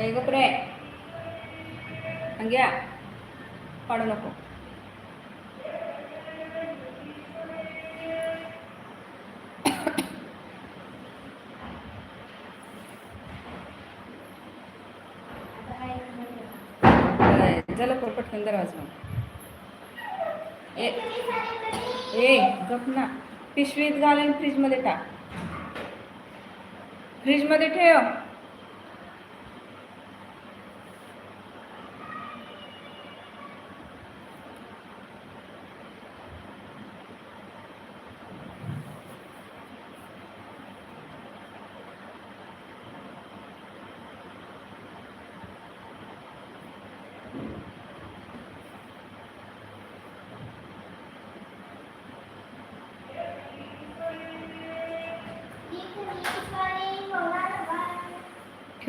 ए गपरे घ्या पाडू नको काय, झालं पर पटकन दरवाजा ए ए गप ना पिशवीत घाल फ्रीजमध्ये टाक फ्रीजमध्ये ठेव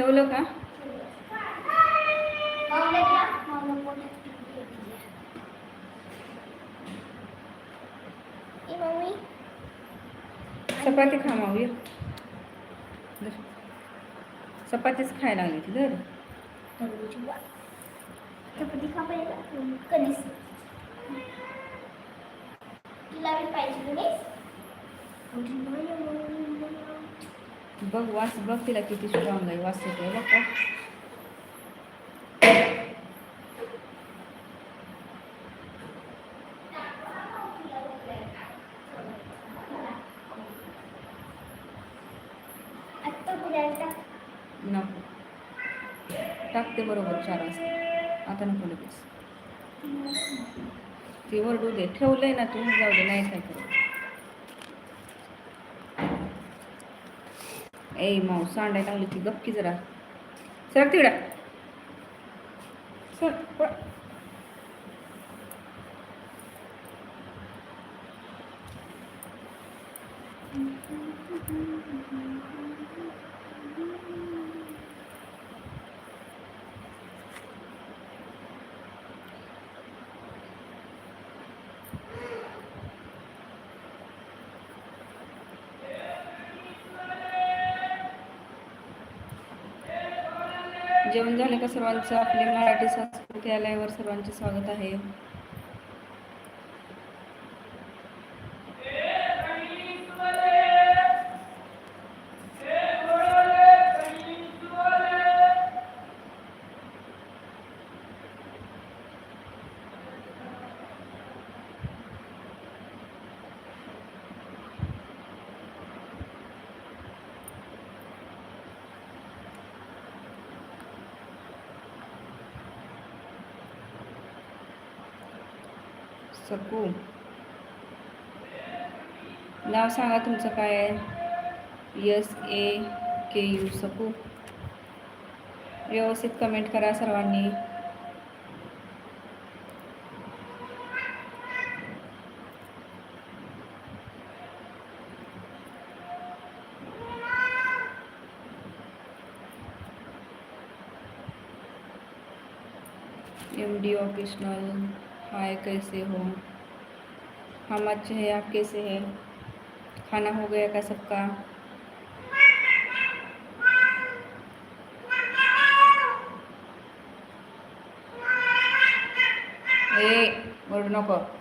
ठेवलं का चपाती खा माऊया धर. चपातीच खायला लागली ती धर बघ वास बघ तिला किती स्ट्रॉंग आहे वास येतोय बघ का नको टाकते बरोबर चार वाजता आता नको लगेच ती ओरडू दे ठेवलंय ना तू जाऊ दे नाही काय करत ए माऊ सांडायला लागली ती गपकी जरा सर तिकडा सर जेवण झालं का सर्वांचं? आपले मराठी संस्कृती आलयावर सर्वांचे स्वागत आहे. सकू. नाव सांगा तुमचं काय आहे? यस ए के यू सकू. व्यवस्थित कमेंट करा सर्वांनी. एम डी ऑफिशनल हाय कैसे हो? हम अच्छे हैं, आप कैसे हैं? खाना हो गया का सबका? ए ओरडू नको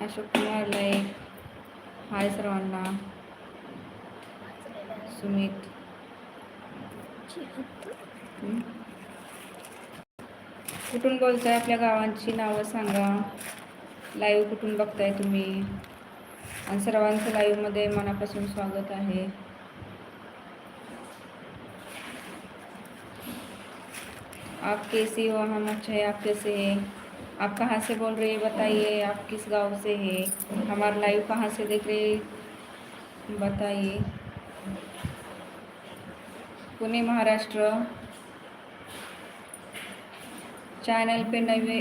अशोक कुमार लाईक हाय सर्वांना. सुमित. कुठून बोलताय आपल्या गावांची नावं सांगा. लाईव्ह कुठून बघताय तुम्ही? आणि सर्वांचं लाईव्हमध्ये मनापासून स्वागत आहे. आप कैसे हो? हम अच्छे हैं आप कैसे हैं? आप कहाँ से बोल रहे हैं, बताइए, आप किस गाँव से हैं, हमारा लाइव कहाँ से देख रहे हैं, बताइए। पुणे, महाराष्ट्र। चैनल पे नए